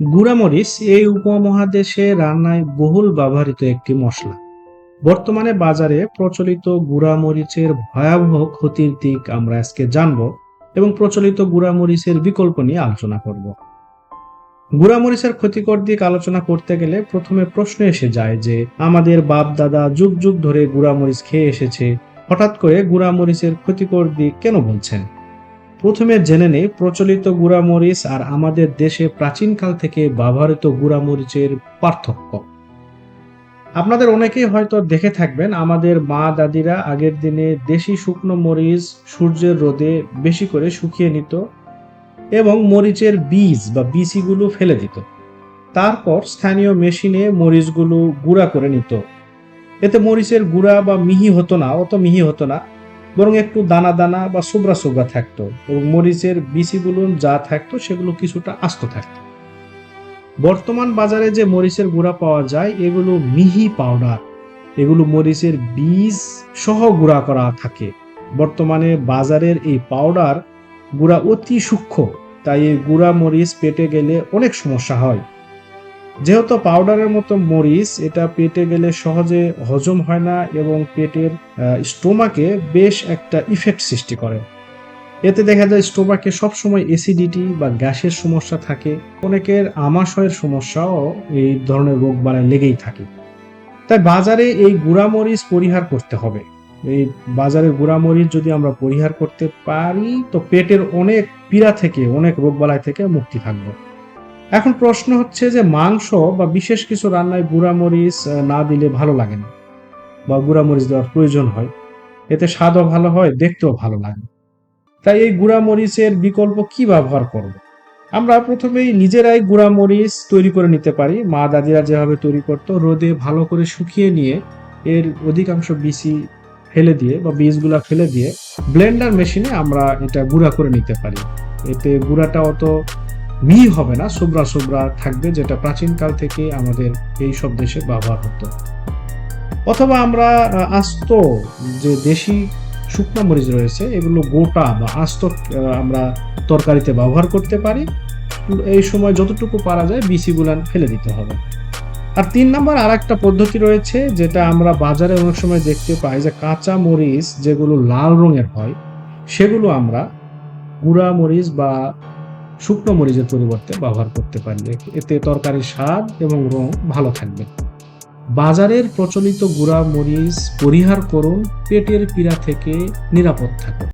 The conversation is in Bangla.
গুঁড়ামরিচ এই উপমহাদেশে রান্নায় বহুল ব্যবহৃত একটি মশলা। বর্তমানে বাজারে প্রচলিত গুঁড়ামরিচের ভয়াবহ ক্ষতির দিক আমরা আজকে জানব এবং প্রচলিত গুঁড়ামরিচের বিকল্প নিয়ে আলোচনা করব। গুঁড়ামরিচের ক্ষতিকর দিক আলোচনা করতে গেলে প্রথমে প্রশ্ন এসে যায় যে, আমাদের বাপ দাদা যুগ যুগ ধরে গুঁড়ামরিচ খেয়ে এসেছে, হঠাৎ করে গুঁড়ামরিচের ক্ষতিকর দিক কেন বলছেন? প্রথমে জেনে নেই প্রচলিত গুঁড়ামরিচ আর আমাদের দেশে প্রাচীনকাল থেকে ব্যবহৃত গুঁড়ামরিচের পার্থক্য। আপনাদের অনেকেই হয়তো দেখে থাকবেন, আমাদের মা দাদিরা আগের দিনে দেশি শুকনো মরিচ সূর্যের রোদে বেশি করে শুকিয়ে নিত এবং মরিচের বীজ বা বিচিগুলো ফেলে দিত। তারপর স্থানীয় মেশিনে মরিচগুলো গুঁড়া করে নিত। এতে মরিচের গুঁড়া বা মিহি হতো না, অত মিহি হতো না। বরং একটু দানা দানা বা সুবরা সুবরা থাকতো এবং মরিচের বিচিগুলো যা থাকতো সেগুলো কিছুটা আস্ত থাকতো। বর্তমান বাজারে যে মরিচের গুঁড়া পাওয়া যায়, এগুলো মিহি পাউডার। এগুলো মরিচের বীজ সহ গুঁড়া করা থাকে। বর্তমানে বাজারের এই পাউডার গুঁড়া অতি সূক্ষ্ম, তাই এই গুঁড়া মরিচ পেটে গেলে অনেক সমস্যা হয়। যেহেতু পাউডারের মতো মরিচ, এটা পেটে গেলে সহজে হজম হয় না এবং পেটের স্টোমাকে বেশ একটা ইফেক্ট সৃষ্টি করে। এতে দেখা যায় স্টোমাকে সবসময় অ্যাসিডিটি বা গ্যাসের সমস্যা থাকে। অনেকের আমাশয়ের সমস্যাও এই ধরনের রোগ বাড়ায় লেগেই থাকে। তাই বাজারে এই গুঁড়ামরিচ পরিহার করতে হবে। এই বাজারের গুঁড়ামরিচ যদি আমরা পরিহার করতে পারি, তো পেটের অনেক পীড়া থেকে, অনেক রোগ রোগবালাই থেকে মুক্তি থাকবে। এখন প্রশ্ন হচ্ছে যে মাংস বা বিশেষ কিছু রান্নায় গুঁড়ামরিচ না দিলে ভালো লাগে না বা গুঁড়ামরিচ দেওয়ার প্রয়োজন হয়। এতে স্বাদও ভালো হয়, দেখতেও ভালো লাগে। তাই এই গুঁড়ামরিচের বিকল্প কি ব্যবহার করব? আমরা প্রথমেই নিজেরাই গুঁড়ামরিচ তৈরি করে নিতে পারি। মা দাদিরা যেভাবে তৈরি করতো, রোদে ভালো করে শুকিয়ে নিয়ে এর অধিকাংশ বিচি ফেলে দিয়ে বা বীজগুলা ফেলে দিয়ে ব্লেন্ডার মেশিনে আমরা এটা গুঁড়া করে নিতে পারি। এতে গুঁড়াটা অত মিহি হবে না, সুব্রা সুব্রা থাকবে, যেটা প্রাচীনকাল থেকে আমাদের এই সব দেশে ব্যবহার হতো। অথবা আমরা আস্ত যে দেশি শুকনা মরিচ রয়েছে, এগুলো গোটা বা আস্ত আমরা তরকারিতে ব্যবহার করতে পারি। এই সময় যতটুকু পারা যায়, বিসিগুলান ফেলে দিতে হবে। আর তিন নম্বর আর একটা পদ্ধতি রয়েছে, যেটা আমরা বাজারে অনেক সময় দেখতে পাই যে কাঁচা মরিচ যেগুলো লাল রঙের হয়, সেগুলো আমরা গুঁড়া মরিচ বা শুকনো মরিচের পরিবর্তে ব্যবহার করতে পারবে এতে তরকারির স্বাদ এবং রং ভালো থাকবে। বাজারের প্রচলিত গুঁড়া মরিচ পরিহার করুন, পেটের পীড়া থেকে নিরাপদ থাকুন।